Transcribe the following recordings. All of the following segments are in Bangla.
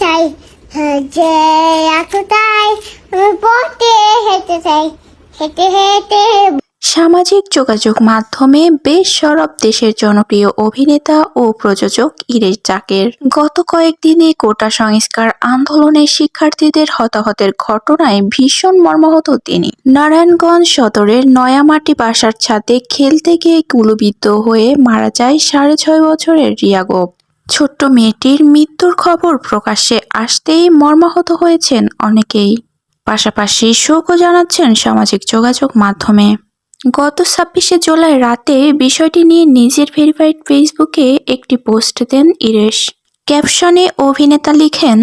চাই যে এতটাই চাই সামাজিক যোগাযোগ মাধ্যমে বেশ সরব দেশের জনপ্রিয় অভিনেতা ও প্রযোজক ইরেশ জাকের। গত কয়েকদিনে কোটা সংস্কার আন্দোলনের শিক্ষার্থীদের হতাহতের ঘটনায় ভীষণ মর্মাহত তিনি। নারায়ণগঞ্জ সদরের নয়ামাটি বাসার ছাদে খেলতে গিয়ে গুলিবিদ্ধ হয়ে মারা যায় সাড়ে ছয় বছরের রিয়া গোপ। ছোট্ট মেয়েটির মৃত্যুর খবর প্রকাশ্যে আসতেই মর্মাহত হয়েছেন অনেকেই। পাশাপাশি শোকও জানাচ্ছেন সামাজিক যোগাযোগ মাধ্যমে। গত ছাব্বিশে জুলাই রাতে বিষয়টি নিয়ে নিজের ভেরিফাইড ফেসবুকে একটি পোস্ট দেন ইরেশ। ক্যাপশনে অভিনেতা লিখেন,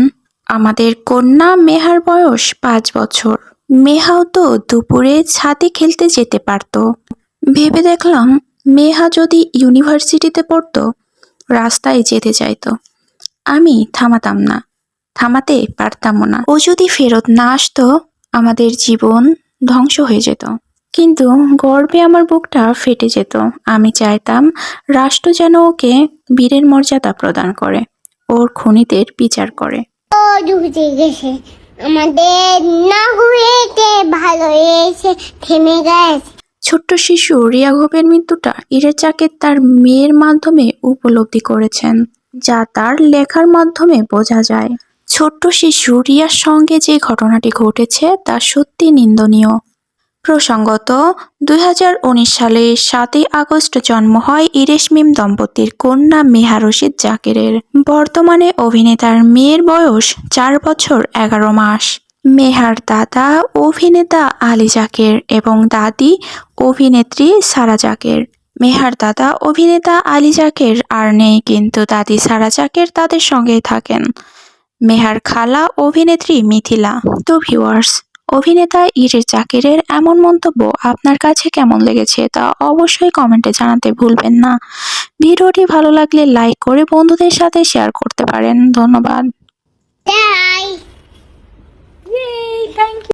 আমাদের কন্যা মেহার বয়স পাঁচ বছর। মেহাও তো দুপুরে ছাদে খেলতে যেতে পারতো। ভেবে দেখলাম, মেহা যদি ইউনিভার্সিটিতে পড়তো রাস্তায় যেতে চাইতো। আমি থামাতাম না, থামাতে পারতামও না। ও যদি ফেরত না আসতো, আমাদের জীবন ধ্বংস হয়ে যেত। কিন্তু গর্বে আমার বুকটা ফেটে যেত। আমি চাইতাম রাষ্ট্র যেন ওকে বীরের মর্যাদা প্রদান করে, ওর খুনিদের বিচার করে। আমাদের না ঘুরেতে ভালো এসে থেমে গেছে। ছোট্ট শিশু রিয়া ঘোপের মৃত্যুটা ইরের চাকে তার মেয়ের মাধ্যমে উপলব্ধি করেছেন, যা তার লেখার মাধ্যমে বোঝা যায়। ছোট্ট শিশু রিয়ার সঙ্গে যে ঘটনাটি ঘটেছে তা সত্যি নিন্দনীয়। প্রসঙ্গত, দুই হাজার উনিশ সালে সাতই আগস্ট জন্ম হয় ইরেশ মিম দম্পতির কন্যা মেহা রশিদ জাকেরের। বর্তমানে অভিনেতার মেয়ের বয়স চার বছর এগারো মাস। মেহার দাদা, অভিনেতা আলী জাকের এবং দাদি অভিনেত্রী সারা জাকের। মেহার দাদা, অভিনেতা আলী জাকের আর নেই, কিন্তু দাদি সারা জাকের তাদের সঙ্গেই থাকেন। মেহার খালা, অভিনেত্রী মিথিলা। তো ভিউয়ার্স, অভিনেতা ইরেশ জাকিরের এমন মন্তব্য আপনার কাছে কেমন লেগেছে তা অবশ্যই কমেন্টে জানাতে ভুলবেন না। ভিডিওটি ভালো লাগলে লাইক করে বন্ধুদের সাথে শেয়ার করতে পারেন। ধন্যবাদ। thank you.